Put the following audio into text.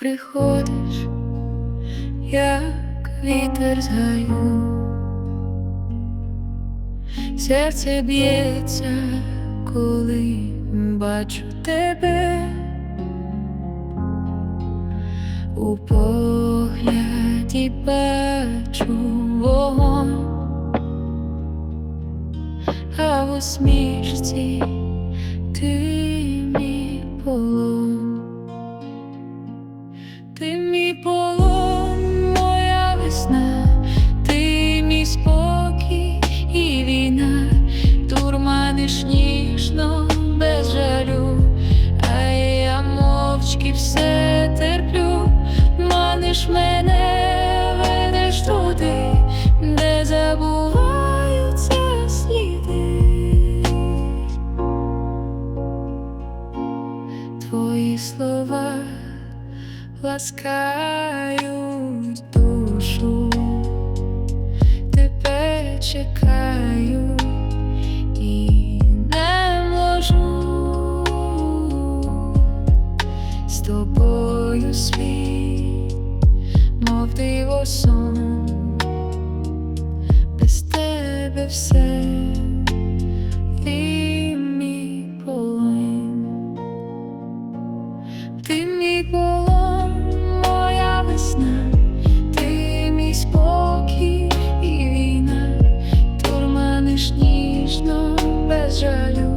приходиш, як вітер з гаю, серце б'ється, коли бачу тебе. У погляді бачу вогонь, а в усмішці ти мій полон, ти мій полон, моя весна, ти мій спокій і війна, дурманиш ніжно без жалю, а я мовчки все терплю, маниш мене, ведеш туди, де забуваються сліди. Твої слова ласкають душу, тебе чекаю і не можу з тобою диво сон, без тебе все. Ти мій полон, ти мій полон. ніжно, без жалю.